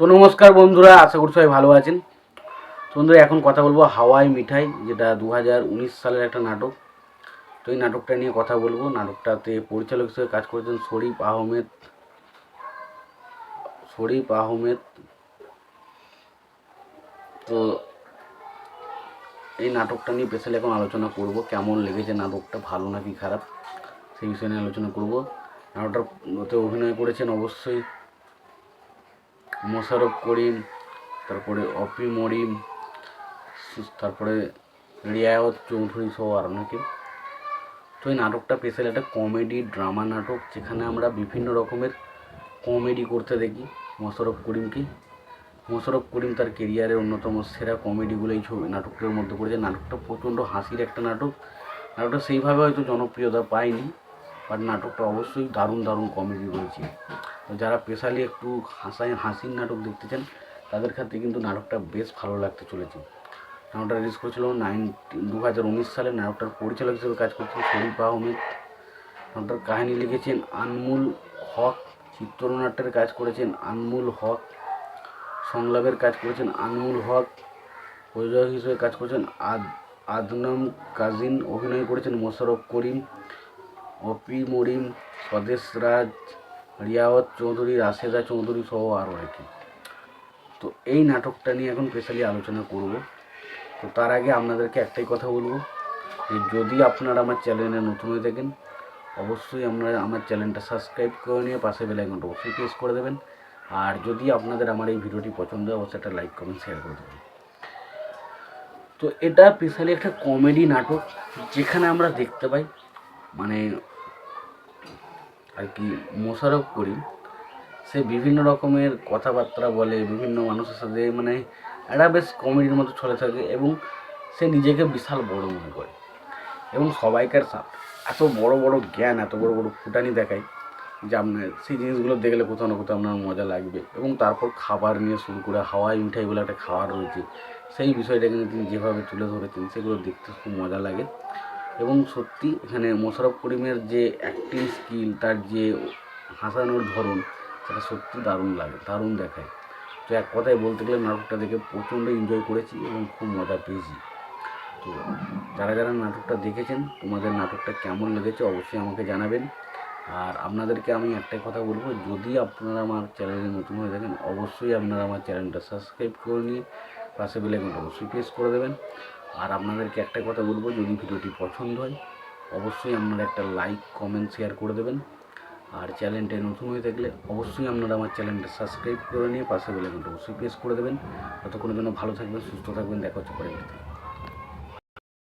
তো নমস্কার বন্ধুরা, আশা করছি সবাই ভালো আছেন। বন্ধুরা, এখন কথা বলব হাওয়াই মিঠাই, যেটা দু হাজার উনিশ সালের একটা নাটক। তো এই নাটকটা নিয়ে কথা বলব। নাটকটাতে পরিচালক হিসেবে কাজ করেছেন শরীফ আহমেদ। শরীফ আহমেদ। তো এই নাটকটা নিয়ে স্পেশালি এখন আলোচনা করব, কেমন লেগেছে নাটকটা, ভালো নাকি খারাপ? সেই বিষয় নিয়ে আলোচনা করব। নাটকটাতে অভিনয় করেছেন অবশ্যই মোশারফ করিম, তারপরে অপি মরিম তারপরে রিয়ায়ত চৌধুরী সহ আর অনেকে। তো এই নাটকটা স্পেশাল একটা কমেডি ড্রামা নাটক, যেখানে আমরা বিভিন্ন রকমের কমেডি করতে দেখি মোশারফ করিমকে। মোশারফ করিম তার কেরিয়ারের অন্যতম সেরা কমেডিগুলো এই ছবি নাটকটার মধ্যে করেছে নাটকটা প্রচণ্ড হাসির একটা নাটক। নাটকটা সেইভাবে হয়তো জনপ্রিয়তা পায়নি, বাট নাটকটা অবশ্যই দারুণ দারুণ কমেডি রয়েছে। যারা স্পেশালি একটু হাসায় হাসির নাটক দেখতে চান, তাদের ক্ষেত্রে কিন্তু নাটকটা বেশ ভালো লাগতে চলেছে। নাটকটা রিলিজ করেছিল নাইন দু হাজার উনিশ সালে নাটকটার পরিচালক হিসেবে কাজ করছেন শরীফ আহমেদ। নাটকটার কাহিনী লিখেছেন আনমুল হক, চিত্রনাট্যের কাজ করেছেন আনমুল হক, সংলাপের কাজ করেছেন আনমুল হক, প্রযোজক হিসেবে কাজ করেছেন আদ, আদনাম কাজিন, অভিনয় করেছেন মোশারফ করিম, অপি মরিম, স্বদেশ রাজ রিয়াওয়াত চৌধুরী, রাশেদা চৌধুরী সহ আরও অনেকে। তো এই নাটকটা নিয়ে এখন স্পেশালি আলোচনা করব। তো তার আগে আপনাদেরকে একটাই কথা বলব যে, যদি আপনারা আমার চ্যানেলে নতুন হয়ে থাকেন, অবশ্যই আপনারা আমার চ্যানেলটা সাবস্ক্রাইব করে নিয়ে পাশে বেল আইকনটা অবশ্যই প্রেস করে দেবেন। আর যদি আপনাদের আমার এই ভিডিওটি পছন্দ হয়, অবশ্যই একটা লাইক কমেন্ট শেয়ার করে দেবেন। তো এটা স্পেশালি একটা কমেডি নাটক, যেখানে আমরা দেখতে পাই মানে আর কি মোশারফ করিম, সে বিভিন্ন রকমের কথাবার্তা বলে, বিভিন্ন মানুষের সাথে মানে একটা বেশ কমেডির মতো চলে থাকে এবং সে নিজেকে বিশাল বড় মনে করে এবং সবাইকার এত বড় বড় জ্ঞান, এত বড় বড় ফুটানি দেখায় যে আপনার সেই জিনিসগুলো দেখলে কোথাও না কোথাও আপনার মজা লাগবে এবং তারপর খাবার নিয়ে শুরু করে হাওয়াই মিঠাই বলে একটা খাবার রয়েছে। সেই বিষয়টা কিন্তু তিনি যেভাবে তুলে ধরেছেন, সেগুলো দেখতে খুব মজা লাগে। এবং সত্যি এখানে মোশারফ করিমের যে অ্যাক্টিং স্কিল তার যে হাসানোর ধরন, সেটা সত্যি দারুণ লাগে, দারুণ দেখায়। তো এক কথায় বলতে গেলে নাটকটা দেখে প্রচণ্ড এনজয় করেছি এবং খুব মজা পেয়েছি। তো যারা যারা নাটকটা দেখেছেন, তোমাদের নাটকটা কেমন লেগেছে অবশ্যই আমাকে জানাবেন। আর আপনাদেরকে আমি একটাই কথা বলব, যদি আপনারা আমার চ্যানেলে নতুন হয়ে থাকেন, অবশ্যই আপনারা আমার চ্যানেলটা সাবস্ক্রাইব করে নিয়ে পাশে বেলাইকনটা অবশ্যই প্রেস করে দেবেন। আর আপনাদেরকে একটা কথা বলব, যদি ভিডিওটি পছন্দ হয়, অবশ্যই আপনারা একটা লাইক কমেন্ট শেয়ার করে দেবেন। আর চ্যানেলটি নতুন হয়ে থাকলে অবশ্যই আপনারা আমার চ্যানেলটা সাবস্ক্রাইব করে নিয়ে পাশে বেলাইকনটা অবশ্যই প্রেস করে দেবেন। ততক্ষণের জন্য ভালো থাকবেন, সুস্থ থাকবেন, দেখা হচ্ছে পরে